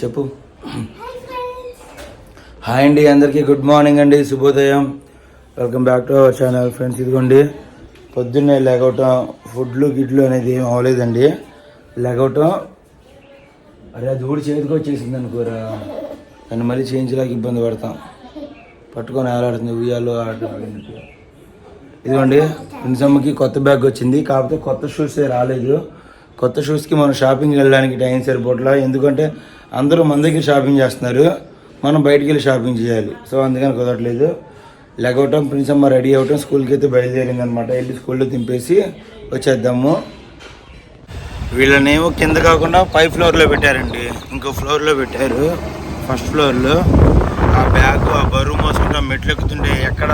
చెప్పు. హాయ్ అండి అందరికీ గుడ్ మార్నింగ్ అండి శుభోదయం. Welcome back to our channel friends ఇదిగోండి. పొద్దున్నే లేకపోవటం ఫుడ్లు గిడ్లు అనేది ఏం అవ్వలేదండి. లేకపోవటం అరే అది ఊడి చేతికి వచ్చేసింది అనుకోరా. దాన్ని మళ్ళీ చేయించలేక ఇబ్బంది పడతాం. పట్టుకొని ఆలాడుతుంది ఉయ్యాలు ఆడటం ఇదిగోండి ప్రిన్సమ్మకి కొత్త బ్యాగ్ వచ్చింది. కాకపోతే కొత్త షూస్ రాలేదు. కొత్త షూస్కి మనం షాపింగ్ వెళ్ళడానికి టైం సరిపోట్లా. ఎందుకంటే అందరూ మన దగ్గర షాపింగ్ చేస్తున్నారు. మనం బయటికి వెళ్ళి షాపింగ్ చేయాలి. సో అందుకని కుదరట్లేదు. లెగవటం ప్రిన్సమ్మ రెడీ అవ్వటం స్కూల్కి అయితే బయలుదేరింది అనమాట వెళ్ళి స్కూల్లో దింపేసి వచ్చేద్దాము. వీళ్ళనేమో కింద కాకుండా పై ఫ్లోర్లో పెట్టారండి. ఇంకో ఫ్లోర్లో పెట్టారు. ఫస్ట్ ఫ్లోర్లో. ఆ బ్యాగ్ ఆ బరువు మోసుకుంటా మెట్లు ఎక్కుతుంటే ఎక్కడ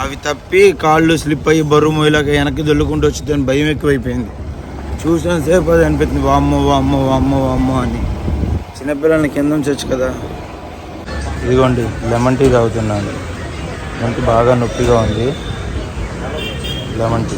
అవి తప్పి కాళ్ళు స్లిప్ అయ్యి బరువు మోయలాక వెనక్కి దొల్లుకుంటూ వచ్చిందని భయం ఎక్కువైపోయింది. చూసిన సేపు అది అనిపిస్తుంది. వామ్మో వామ్మో వామ్మో వామ్మో అని. చిన్నపిల్లల్ని కింద ఉంచవచ్చు కదా. ఇదిగోండి లెమన్ టీ తాగుతున్నాను. మనకి బాగా నొప్పిగా ఉంది. లెమన్ టీ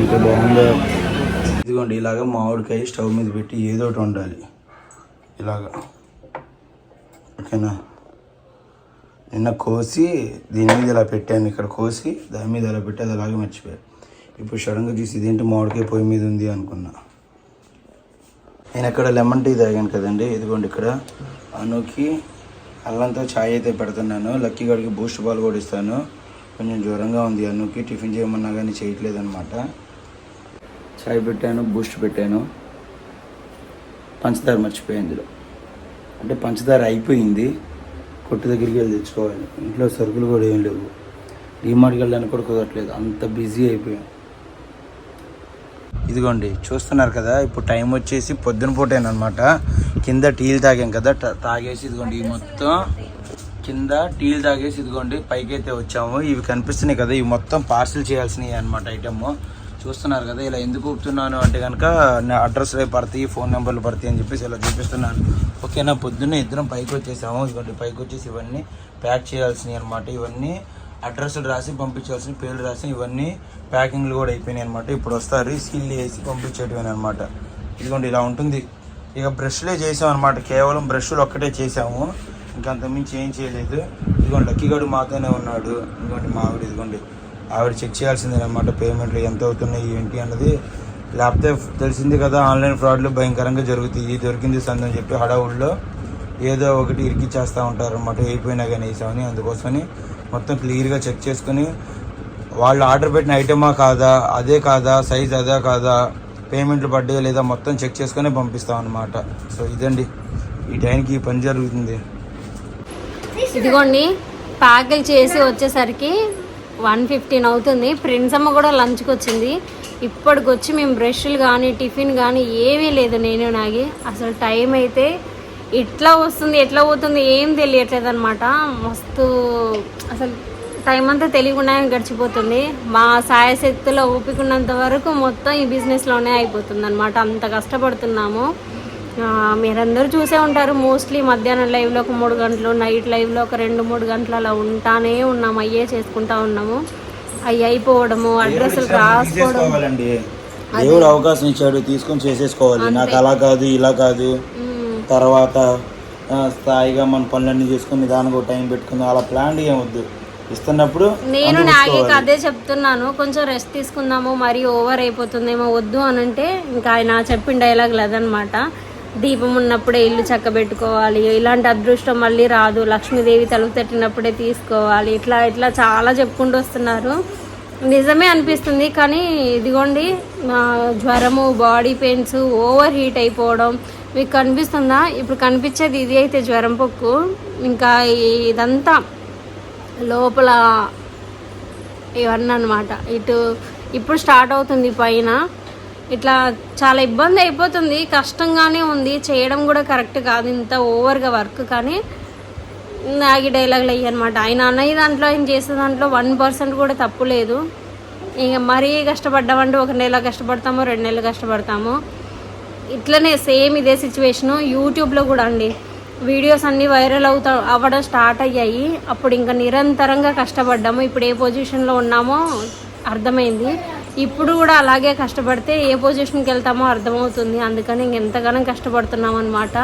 ఎంత బాగుందో. ఇదిగోండి ఇలాగ మామిడికాయ స్టవ్ మీద పెట్టి ఏదో ఒకటి ఉండాలి ఇలాగా. ఓకేనా? నిన్న కోసి దీని మీద ఇలా పెట్టాను ఇక్కడ కోసి దాని మీద ఇలా పెట్టి అది అలాగే మర్చిపోయాను. ఇప్పుడు సడన్గా చూసి ఇదేంటి మామిడికాయ పొయ్యి మీద ఉంది అనుకున్నా. నేను ఇక్కడ లెమన్ టీ తాగాను కదండి ఇదిగోండి ఇక్కడ. అనుకి అల్లంతో ఛాయ్ అయితే పెడుతున్నాను లక్కీ గడికి బూస్ట్ బాల్ కూడా ఇస్తాను. కొంచెం జ్వరంగా ఉంది అనుకి టిఫిన్ చేయమన్నా కానీ చేయట్లేదు అనమాట ఛాయ్ పెట్టాను బూస్ట్ పెట్టాను. పంచదార మర్చిపోయాను ఇందులో. అంటే పంచదార అయిపోయింది. కొట్టు దగ్గరికి వెళ్ళి తెచ్చుకోవాలి. ఇంట్లో సరుకులు కూడా ఏం లేవు. డిమార్ట్కి వెళ్ళడానికి కూడా కుదరట్లేదు. అంత బిజీ అయిపోయాం. ఇదిగోండి చూస్తున్నారు కదా ఇప్పుడు టైం వచ్చేసి పొద్దున పూటేనమాట కింద టీలు తాగాం కదా తాగేసి ఇదిగోండి ఈ మొత్తం కింద టీలు తాగేసి ఇదిగోండి పైకి అయితే వచ్చాము. ఇవి కనిపిస్తున్నాయి కదా ఇవి మొత్తం పార్సిల్ చేయాల్సినవి అనమాట ఐటమ్. చూస్తున్నారు కదా ఇలా ఎందుకు ఊపుతున్నాను అంటే కనుక నా అడ్రస్ రేపు పడతాయి ఫోన్ నెంబర్లు పడతాయి అని చెప్పేసి ఇలా చూపిస్తున్నాను ఓకేనా పొద్దున్నే ఇద్దరం పైకి వచ్చేసాము. ఇదిగోండి పైకి వచ్చేసి ఇవన్నీ ప్యాక్ చేయాల్సినవి అనమాట ఇవన్నీ అడ్రస్లు రాసి పంపించాల్సిన పేర్లు రాసి ఇవన్నీ ప్యాకింగ్లు కూడా అయిపోయినాయి అనమాట ఇప్పుడు వస్తారు. సీల్ వేసి పంపించేటివి అనమాట ఇదిగోండి ఇలా ఉంటుంది. ఇక బ్రష్లే చేసాం అనమాట కేవలం బ్రష్లు ఒక్కటే చేసాము. ఇంకంతమించి అంతకుమించి ఏం చేయలేదు. ఇదిగోండి లక్కీగాడు మాతోనే ఉన్నాడు. ఇదిగోండి మా ఆవిడ ఇదిగోండి. ఆవిడ చెక్ చేయాల్సిందే అనమాట పేమెంట్లు ఎంత అవుతున్నాయి ఏంటి అన్నది. లేకపోతే తెలిసింది కదా ఆన్లైన్ ఫ్రాడ్లు భయంకరంగా జరుగుతాయి. దొరికింది సందని చెప్పి హడావుల్లో ఏదో ఒకటి ఇరికిచ్చేస్తూ ఉంటారు అనమాట అయిపోయినా కానీ వేసామని అందుకోసమని మొత్తం క్లియర్గా చెక్ చేసుకుని వాళ్ళు ఆర్డర్ పెట్టిన ఐటమా కాదా అదే కాదా సైజ్ అదే కాదా పేమెంట్లు పడ్డాయా లేదా మొత్తం చెక్ చేసుకుని పంపిస్తాం అనమాట సో ఇదండి. ఈ టైంకి ఈ పని జరుగుతుంది. ఇదిగోండి ప్యాకులు చేసి వచ్చేసరికి వన్ ఫిఫ్టీన్ అవుతుంది. ఫ్రెండ్స్ అమ్మ కూడా లంచ్కి వచ్చింది. ఇప్పటికొచ్చి మేము బ్రష్లు కానీ టిఫిన్ కానీ ఏమీ లేదు నేను నాగి. అసలు టైం అయితే ఇట్లా వస్తుంది ఎట్లా పోతుంది ఏం తెలియట్లేదు అనమాట మస్తు అసలు టైం అంతా తెలియకుండానే గడిచిపోతుంది. మా సాయశక్తిలో ఊపికున్నంత వరకు మొత్తం ఈ బిజినెస్లోనే అయిపోతుంది అనమాట అంత కష్టపడుతున్నాము. మీరందరూ చూసే ఉంటారు. మోస్ట్లీ మధ్యాహ్నం లైవ్లో ఒక మూడు గంటలు నైట్ లైవ్లో ఒక రెండు మూడు గంటలు అలా ఉంటానే ఉన్నాము. అయ్యే చేసుకుంటా ఉన్నాము. అవి అయిపోవడము అడ్రస్లు రాసుకోవడం దేవుడు అవకాశం ఇచ్చాడు తీసుకొని చేసేసుకోవాలి. నాకు అలా కాదు ఇలా కాదు. తర్వాత స్థాయిగా మన పనులన్నీ చేసుకుని నిదానంగా టైం పెట్టుకుని అలా ప్లాన్ ఏమొద్దు. ఇస్తున్నప్పుడు నేను నాగేకి అదే చెప్తున్నాను. కొంచెం రెస్ట్ తీసుకుందాము మరీ ఓవర్ అయిపోతుందేమో వద్దు అని అంటే ఇంకా ఆయన చెప్పిన డైలాగ్ లేదనమాట. దీపం ఉన్నప్పుడే ఇల్లు చక్కబెట్టుకోవాలి. ఇలాంటి అదృష్టం మళ్ళీ రాదు. లక్ష్మీదేవి తలుపు తట్టినప్పుడే తీసుకోవాలి. ఇట్లా ఇట్లా చాలా చెప్పుకుంటూ వస్తున్నారు. నిజమే అనిపిస్తుంది. కానీ ఇదిగోండి జ్వరము బాడీ పెయిన్స్ ఓవర్ హీట్ అయిపోవడం మీకు కనిపిస్తుందా? ఇప్పుడు కనిపించేది ఇది అయితే జ్వరం పొక్కు. ఇంకా ఇదంతా లోపల ఇవన్నీ అనమాట ఇటు ఇప్పుడు స్టార్ట్ అవుతుంది పైన. ఇట్లా చాలా ఇబ్బంది అయిపోతుంది కష్టంగానే ఉంది చేయడం కూడా కరెక్ట్ కాదు ఇంత ఓవర్గా వర్క్ కానీ నాగి డైలాగులు అయ్యి అనమాట ఆయన అన్నయ్య దాంట్లో ఆయన చేసే దాంట్లో వన్ పర్సెంట్ కూడా తప్పు లేదు. ఇక మరీ కష్టపడ్డామంటే ఒక నెల కష్టపడతాము రెండు నెలలు కష్టపడతాము. ఇట్లనే సేమ్ ఇదే సిచ్యువేషను. యూట్యూబ్లో కూడా అండి. వీడియోస్ అన్నీ వైరల్ అవుతా అవ్వడం స్టార్ట్ అయ్యాయి. అప్పుడు ఇంకా నిరంతరంగా కష్టపడ్డాము. ఇప్పుడు ఏ పొజిషన్లో ఉన్నామో అర్థమైంది. ఇప్పుడు కూడా అలాగే కష్టపడితే ఏ పొజిషన్కి వెళ్తామో అర్థమవుతుంది. అందుకని ఇంక ఎంతగానో కష్టపడుతున్నాం అనమాట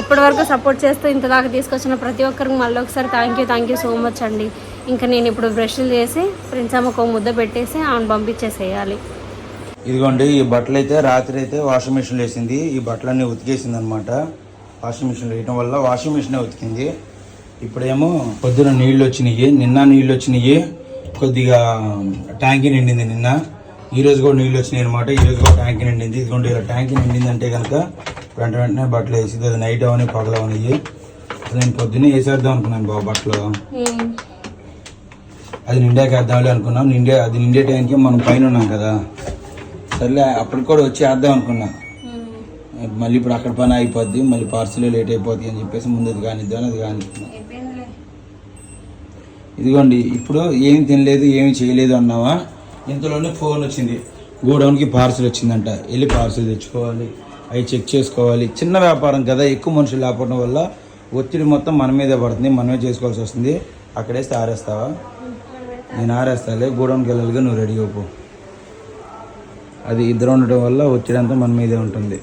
ఇప్పటి వరకు సపోర్ట్ చేస్తూ ఇంతదాకా తీసుకొచ్చిన ప్రతి ఒక్కరికి మళ్ళీ ఒకసారి thank you thank you so much అండి. ఇంకా నేను ఇప్పుడు బ్రష్లు చేసి ప్రిన్సమ్మకు ఒక ముద్ద పెట్టేసి ఆమెను పంపించేసేయాలి. ఇదిగోండి ఈ బట్టలు అయితే రాత్రి అయితే వాషింగ్ మిషన్లో వేసింది. ఈ బట్టలన్నీ ఉతికేసింది అనమాట వాషింగ్ మిషన్లో వేయటం వల్ల వాషింగ్ మిషనే ఉతికింది. ఇప్పుడేమో పొద్దున నీళ్ళు వచ్చినాయి నిన్న నీళ్ళు వచ్చినాయి. కొద్దిగా ట్యాంకీ నిండింది నిన్న. ఈ రోజు కూడా నీళ్ళు వచ్చినాయి అనమాట ఈ రోజు కూడా ట్యాంకీ నిండింది. ఇదిగోండి ఇలా ట్యాంకీ నిండింది అంటే కనుక వెంట వెంటనే బట్టలు వేసింది అది నైట్ అవని పగలవని అసలు నేను పొద్దున్నే వేసేద్దాం అనుకున్నాను బాబు బట్టలు. అది నిండాక వేద్దాంలే అనుకున్నాం. నిండే అది నిండే టైంకి మనం పైన ఉన్నాం కదా. సర్లే అప్పటికి కూడా వచ్చి వేద్దాం అనుకున్నా. మళ్ళీ ఇప్పుడు అక్కడ పని అయిపోద్ది. మళ్ళీ పార్సల్ లేట్ అయిపోద్ది అని చెప్పేసి ముందు అది కానిద్దాం అది కానిద్దాం. ఇదిగోండి ఇప్పుడు ఏమి తినలేదు ఏమి చేయలేదు అన్నావా? ఇంతలోనే ఫోన్ వచ్చింది. గోడౌన్కి పార్సల్ వచ్చిందంట. వెళ్ళి పార్సల్ తెచ్చుకోవాలి. అవి చెక్ చేసుకోవాలి. చిన్న వ్యాపారం కదా ఎక్కువ మనుషులు లేకపోవడం వల్ల ఒత్తిడి మొత్తం మన మీదే పడుతుంది. మనమే చేసుకోవాల్సి వస్తుంది. అక్కడేస్తే ఆరేస్తావా? నేను ఆరేస్తాలే గోడౌన్కి వెళ్ళాలిగా నువ్వు రెడీ అయిపో అది ఇద్దరు ఉండటం వల్ల ఒత్తిడి అంతా మన మీదే ఉంటుంది.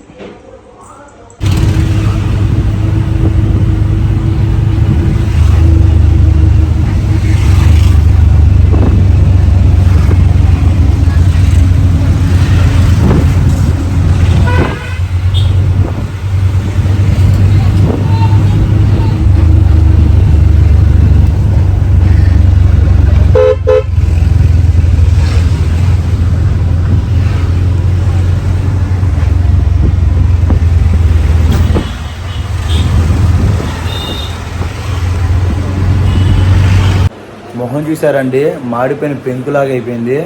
మొహం చూసారండి మాడిపోయిన పెంకులాగా అయిపోయింది.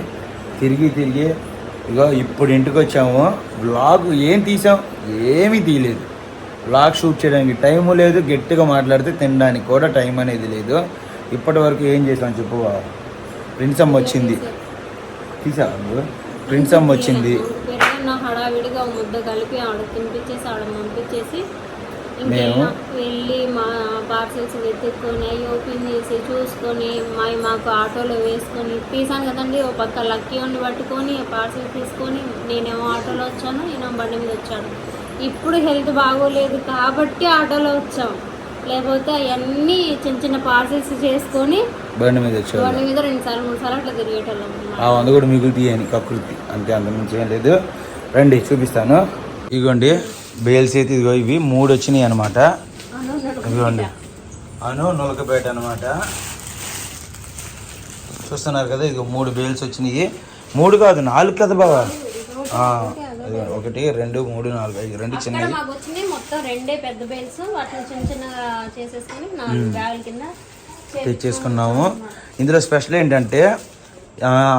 తిరిగి తిరిగి ఇగో ఇప్పుడు ఇంటికి వచ్చాము. వ్లాగ్ ఏం తీసాం? ఏమీ తీయలేదు. వ్లాగ్ షూట్ చేయడానికి టైము లేదు. గట్టిగా మాట్లాడితే తినడానికి కూడా టైం అనేది లేదు. ఇప్పటి వరకు ఏం చేసాం చెప్పు ప్రిన్సమ్ వచ్చింది. తీసా ప్రిన్సమ్ వచ్చింది. హడావిడిగా ముద్ద కలిపి ఆడ తినిపించేసి ఆడ పంపించేసి మేము? వెళ్ళి మా పార్సల్స్ వెతుక్కొని అవి ఓపెన్ చేసి చూసుకొని మా మాకు ఆటోలో వేసుకొని తీసాను కదండి. ఒక పక్క లక్కీ ఉండి పట్టుకొని పార్సల్ తీసుకొని నేనేమో ఆటోలో వచ్చాను నేను బండి మీద వచ్చాను. ఇప్పుడు హెల్త్ బాగోలేదు కాబట్టి ఆటోలో వచ్చాం. లేకపోతే అవన్నీ చిన్న చిన్న పార్సల్స్ చేసుకొని బండి మీద వచ్చాము బండి మీద రెండు సార్లు మూడు సార్లు అట్లా తిరిగేటోళ్ళం వంద కూడా మిగులుతాయి అని కకృతి. అంతే అంతకుమించి ఏం లేదు. రండి చూపిస్తాను. ఇదిగోండి బేల్స్ అయితే ఇదిగో ఇవి మూడు వచ్చినాయి అనమాట ఇదిగోండి. అను నులకపేట అనమాట చూస్తున్నారు కదా ఇదిగో మూడు బేల్స్ వచ్చినాయి. మూడు కాదు నాలుగు కదా ఇదిగో ఒకటి రెండు మూడు నాలుగు ఐదు రెండు చిన్నవి. మాకు వచ్చినాయి మొత్తం రెండే పెద్ద బెల్స్. వాటిని చిన్న చిన్నగా చేసేసుకొని నాలుగు బ్యాగుల కింద తెచ్చేసుకున్నాము. ఇందులో స్పెషల్ ఏంటంటే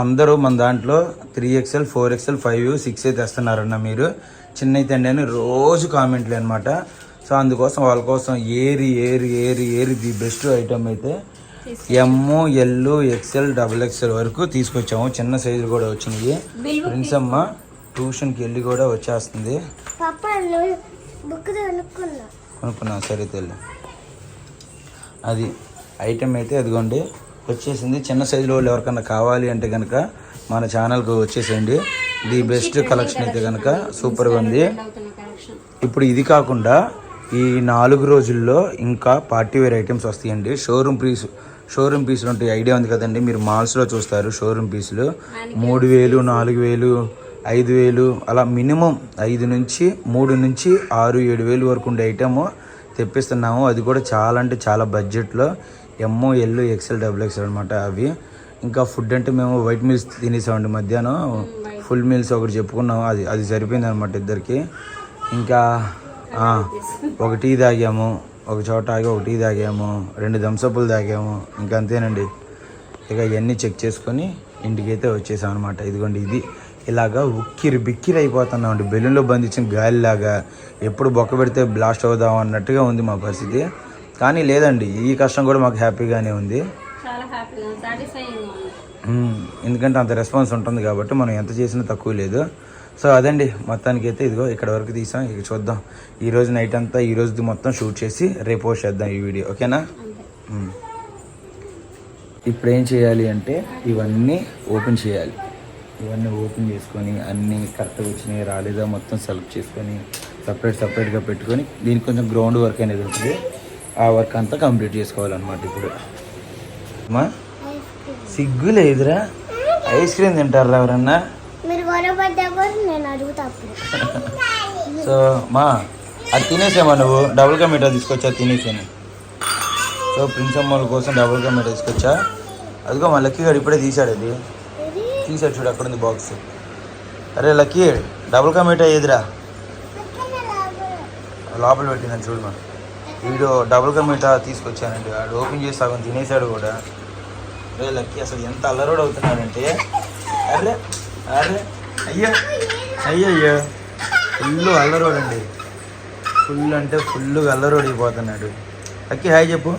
అందరూ మన దాంట్లో three XL four XL five six అయితే తెస్తున్నారన్న మీరు. చిన్న అయితే అని రోజు కామెంట్లు అనమాట సో అందుకోసం వాళ్ళ కోసం ఏరి ఏరి ఏరి ఏరి ది బెస్ట్ ఐటమ్ అయితే M L XL double XL వరకు తీసుకొచ్చాము. చిన్న సైజులు కూడా వచ్చినాయి. ఫ్రెండ్స్ అమ్మ ట్యూషన్కి వెళ్ళి కూడా వచ్చేస్తుంది. కొనుక్కున్నా. సరే తెల్లి. అది ఐటెం అయితే అదిగోండి. వచ్చేసింది. చిన్న సైజులో వాళ్ళు ఎవరికన్నా కావాలి అంటే కనుక మన ఛానల్కి వచ్చేసేయండి. ది బెస్ట్ కలెక్షన్ అయితే కనుక సూపర్గా ఉంది. ఇప్పుడు ఇది కాకుండా ఈ నాలుగు రోజుల్లో ఇంకా పార్టీ వేర్ ఐటమ్స్ వస్తాయండి. షోరూమ్ పీస్ షోరూమ్ పీసులు ఉంటాయి ఐడియా ఉంది కదండి. మీరు మాల్స్లో చూస్తారు షోరూమ్ పీసులు మూడు వేలు నాలుగు వేలు ఐదు వేలు అలా మినిమం ఐదు నుంచి మూడు నుంచి ఆరు ఏడు వేలు వరకు ఉండే ఐటమ్ తెప్పిస్తున్నాము. అది కూడా చాలా అంటే చాలా బడ్జెట్లో. ఎమ్మో ఎల్లు ఎక్సెల్ డబుల్ ఎక్సెల్ అనమాట అవి. ఇంకా ఫుడ్ అంటే మేము వైట్ మిల్స్ తినేసామండి మధ్యాహ్నం. ఫుల్ మీల్స్ ఒకటి చెప్పుకున్నాము అది అది సరిపోయింది అనమాట ఇద్దరికి. ఇంకా ఒక టీ తాగాము ఒక చోట ఆగి ఒక టీ తాగాము రెండు దంసప్పులు తాగాము ఇంకా అంతేనండి. ఇక ఇవన్నీ చెక్ చేసుకొని ఇంటికైతే వచ్చేసాం అనమాట ఇదిగోండి ఇది ఇలాగా ఉక్కిరి బిక్కిరి అయిపోతున్నాం అండి బెలూన్లో బంధించిన గాలిలాగా ఎప్పుడు బొక్క పెడితే బ్లాస్ట్ అవుదాం అన్నట్టుగా ఉంది మా పరిస్థితి. కానీ లేదండి ఈ కష్టం కూడా మాకు హ్యాపీగానే ఉంది. చాలా హ్యాపీగా ఎందుకంటే అంత రెస్పాన్స్ ఉంటుంది కాబట్టి మనం ఎంత చేసినా తక్కువ లేదు. సో అదండి మొత్తానికి అయితే ఇదిగో ఇక్కడ వరకు తీసాం. ఇక చూద్దాం. ఈ రోజు నైట్ అంతా ఈ రోజుది మొత్తం షూట్ చేసి రేపు పోస్ట్ చేద్దాం ఈ వీడియో. ఓకేనా. ఇప్పుడు ఏం చేయాలి అంటే ఇవన్నీ ఓపెన్ చేయాలి. ఇవన్నీ ఓపెన్ చేసుకొని అన్నీ కరెక్ట్గా వచ్చినాయి రాలేదా మొత్తం సెలెక్ట్ చేసుకొని సపరేట్ సపరేట్గా పెట్టుకొని దీనికి కొంచెం గ్రౌండ్ వర్క్ అనేది ఉంటుంది. ఆ వర్క్ అంతా కంప్లీట్ చేసుకోవాలన్నమాట ఇప్పుడు. అమ్మా. సిగ్గు లేదురా ఐస్ క్రీమ్ తింటారా ఎవరన్నా? సో మా అది తినేసేమా నువ్వు. డబుల్ కా మీఠా తీసుకొచ్చా తినేసాను సో ప్రిన్స్ అమ్మల కోసం డబుల్ కా మీఠా తీసుకొచ్చా? అదిగో మా లక్కీ గారు ఇప్పుడే తీసాడు అది. తీసాడు చూడు అక్కడ ఉంది బాక్స్. అరే లక్కీ డబుల్ కా మీఠా ఏదిరా. లోపల పెట్టిందని చూడు మా. వీడియో డబుల్ కా మీఠా తీసుకొచ్చానండి వాడు ఓపెన్ చేసి సగం తినేసాడు కూడా. అరే లక్కీ అసలు ఎంత అల్లరోడు అవుతున్నాడంటే? అరే అరే అయ్యో అయ్యయ్యో ఫుల్ అల్లరోడ్ అండి ఫుల్ అంటే ఫుల్గా అల్లరోడ్ అయిపోతున్నాడు లక్కీ హాయ్ చెప్పు.